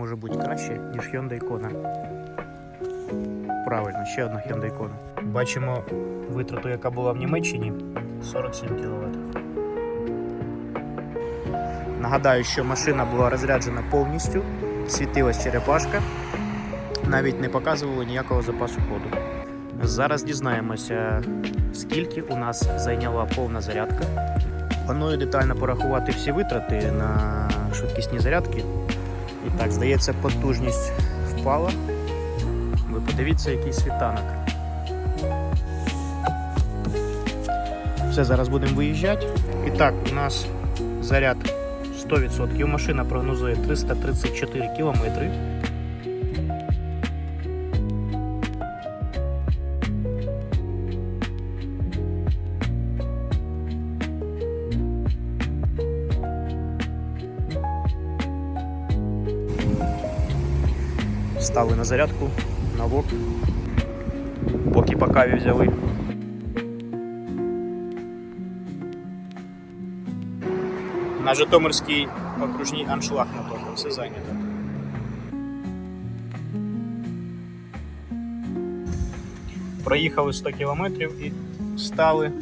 може бути краще, ніж Hyundai Kona. Правильно, ще одна Hyundai Kona. Бачимо витрату, яка була в Німеччині 47 кВт. Нагадаю, що машина була розряджена повністю, світилась черепашка, навіть не показувало ніякого запасу ходу. Зараз дізнаємося, скільки у нас зайняла повна зарядка. Планую детально порахувати всі витрати на швидкісні зарядки. І так, здається, потужність впала. Ви подивіться, який світанок. Все, зараз будемо виїжджати. І так, у нас заряд 100%. Машина прогнозує 334 кілометри. Стали на зарядку, на вок. Поки по каві взяли. На Житомирській окружній аншлаг на тому, все зайнято. Проїхали 100 кілометрів і стали